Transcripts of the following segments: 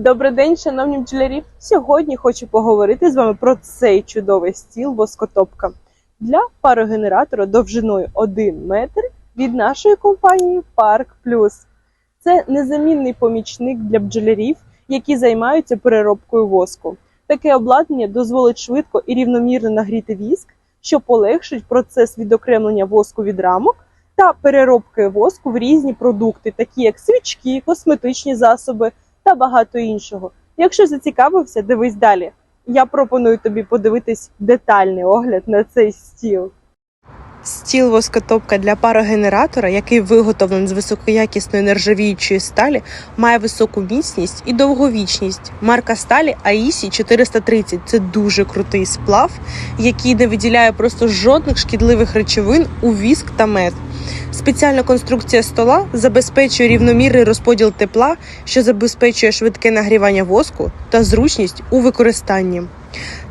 Добрий день, шановні бджолярі! Сьогодні хочу поговорити з вами про цей чудовий стіл воскотопка для парогенератора довжиною 1 метр від нашої компанії Парк Плюс. Це незамінний помічник для бджолярів, які займаються переробкою воску. Таке обладнання дозволить швидко і рівномірно нагріти віск, що полегшить процес відокремлення воску від рамок та переробки воску в різні продукти, такі як свічки, косметичні засоби та багато іншого. Якщо зацікавився, дивись далі. Я пропоную тобі подивитись детальний огляд на цей стіл. Стіл воскотопка для парогенератора, який виготовлений з високоякісної нержавіючої сталі, має високу міцність і довговічність. Марка сталі AISI 430 це дуже крутий сплав, який не виділяє просто жодних шкідливих речовин у віск та мед. Спеціальна конструкція стола забезпечує рівномірний розподіл тепла, що забезпечує швидке нагрівання воску та зручність у використанні.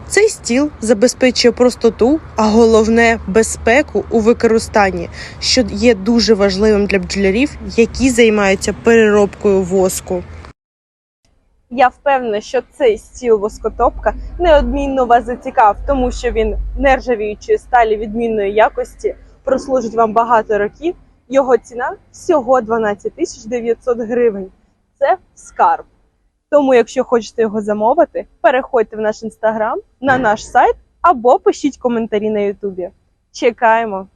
Цей стіл забезпечує простоту, а головне безпеку у використанні, що є дуже важливим для бджолярів, які займаються переробкою воску. Я впевнена, що цей стіл воскотопка неодмінно вас зацікав, тому що він нержавіючої сталі відмінної якості, прослужить вам багато років. Його ціна всього 12 тисяч 900 гривень. Це скарб. Тому, якщо хочете його замовити, переходьте в наш інстаграм, на наш сайт або пишіть коментарі на Ютубі. Чекаємо!